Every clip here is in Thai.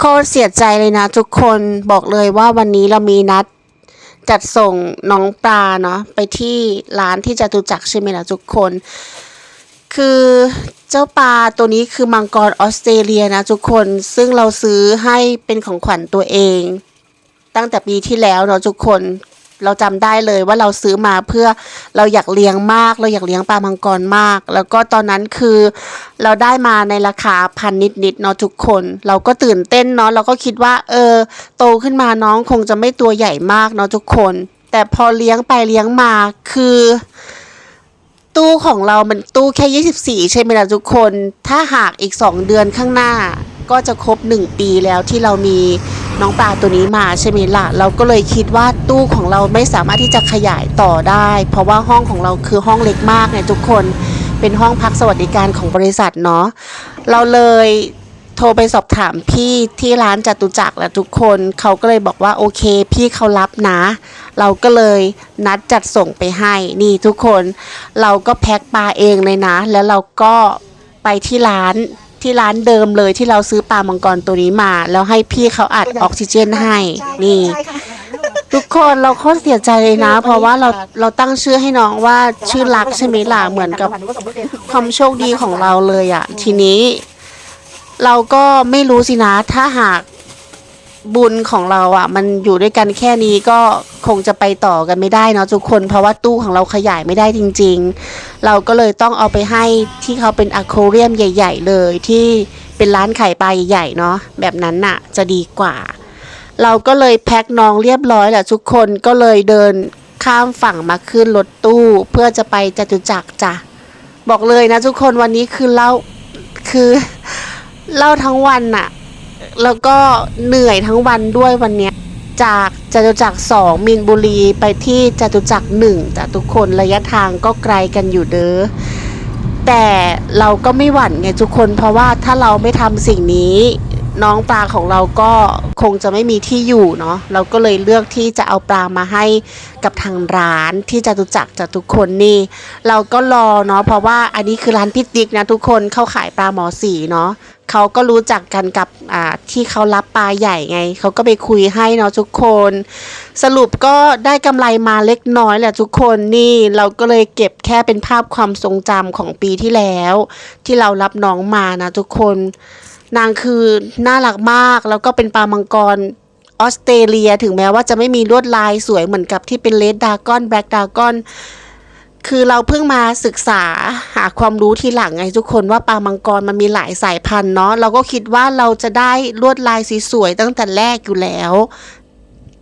โคตรเสียใจเลยนะทุกคนบอกเลยว่าวันนี้เรามีนัด จัดส่งน้องปลาเนาะไปที่ร้านที่จตุจักรใช่ไหมล่ะทุกคน คือเจ้าปลาตัวนี้คือมังกรออสเตรเลียนะทุกคนซึ่งเราซื้อให้เป็นของขวัญตัวเอง ตั้งแต่ปีที่แล้วเนาะทุกคน เราจำได้เลยว่าเราซื้อมาเพื่อเราอยากเลี้ยงมาก เราอยากเลี้ยงปลามังกรมาก แล้วก็ตอนนั้นคือเราได้มาในราคาพันนิดๆเนาะทุกคน เราก็ตื่นเต้นเนาะเราก็คิดว่า เออ โตขึ้นมาน้องคงจะไม่ตัวใหญ่มากเนาะทุกคน แต่พอเลี้ยงไปเลี้ยงมาคือตู้ของเรามันตู้แค่ 24 ใช่ไหมล่ะทุกคน ถ้าหากอีก 2 เดือนข้างหน้า ก็จะครบ 1 ปีแล้วที่เรามี น้องปลาตัวนี้มาใช่ไหมล่ะ เราก็เลยคิดว่าตู้ของเราไม่สามารถที่จะขยายต่อได้ เพราะว่าห้องของเราคือห้องเล็กมากเนี่ยทุกคนเป็นห้องพักสวัสดิการของบริษัทเนาะเราเลยโทรไปสอบถามพี่ที่ร้านจตุจักรแหละทุกคนเขาก็เลยบอกว่าโอเค พี่เขารับนะ เราก็เลยนัดจัดส่งไปให้นี่ทุกคน เราก็แพ็คปลาเองเลยนะ แล้วเราก็ไปที่ร้าน ที่ร้านเดิมเลยที่เราซื้อปลามังกรตัวนี้มา แล้วให้พี่เขาอัดออกซิเจนให้นี่ใช่ค่ะทุกคนเราโคตรเสียใจเลยนะ เพราะว่าเราเราตั้งชื่อให้น้องว่าชื่อรักใช่ไหมล่ะเหมือนกับความโชคดีของเราเลยอะทีนี้ เราก็ไม่รู้สินะถ้าหาก บุญของเราอะมันอยู่ด้วยกันแค่นี้ก็คงจะไปต่อกันไม่ได้เนาะทุกคนเพราะว่าตู้ของเราขยายไม่ได้จริง ๆ เราก็เลยต้องเอาไปให้ที่เขาเป็นอะโคเรียมใหญ่ ๆ เลยที่เป็นร้านขายปลาใหญ่ๆเนาะแบบนั้นน่ะ จะดีกว่า เราก็เลยแพ็คน้องเรียบร้อยแหละทุกคนก็เลยเดินข้ามฝั่งมาขึ้นรถตู้ เพื่อจะไปจตุจักรจ้ะบอกเลยนะทุกคนวันนี้คือเล่าคือเล่าทั้งวันน่ะ แล้วก็เหนื่อยทั้งวันด้วยวันเนี้ยจากจตุจักรสองมีนบุรีไปที่จตุจักรหนึ่งจ้ะทุกคนระยะทางก็ไกลกันอยู่เด้อแต่เราก็ไม่หวั่นไงทุกคนเพราะว่าถ้าเราไม่ทำสิ่งนี้ น้องปลาของเราก็คงจะไม่มีที่อยู่เนาะเราก็เลยเลือกที่จะเอาปลามาให้กับทางร้านที่จตุจักรจ้ะทุกคนนี่ เราก็รอเนาะเพราะว่าอันนี้คือร้านพิติกนะทุกคนเขาขายปลาหมอสีเนาะเขาก็รู้จักกันกับที่เขารับปลาใหญ่ไง เขาก็ไปคุยให้เนาะทุกคน สรุปก็ได้กำไรมาเล็กน้อยแหละทุกคนนี่เราก็เลยเก็บแค่เป็นภาพความทรงจำของปีที่แล้ว ที่เรารับน้องมานะทุกคน นางคือน่ารักมาก แล้วก็เป็นปลามังกรออสเตรเลีย ถึงแม้ว่าจะไม่มีลวดลายสวยเหมือนกับที่เป็นเลดดากอนแบล็กดากอนคือเราเพิ่งมาศึกษาหาความรู้ทีหลังไงทุกคนว่าปลามังกรมันมีหลายสายพันธุ์เนาะเราก็คิดว่าเราจะได้ลวดลายสวยๆตั้งแต่แรกอยู่แล้ว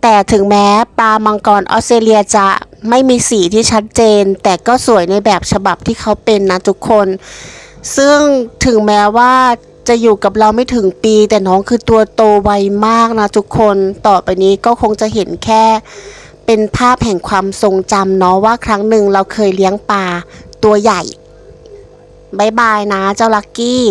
แต่ถึงแม้ปลามังกรออสเตรเลียจะไม่มีสีที่ชัดเจน แต่ก็สวยในแบบฉบับที่เขาเป็นนะทุกคน ซึ่งถึงแม้ว่า จะอยู่กับเราไม่ถึงปี แต่น้องคือตัวโตไวมากนะทุกคนต่อไปนี้ก็คงจะเห็นแค่ เป็นภาพแห่งความทรงจำเนาะว่าครั้งหนึ่งเราเคยเลี้ยงปลาตัวใหญ่บายบายนะเจ้าลักกี้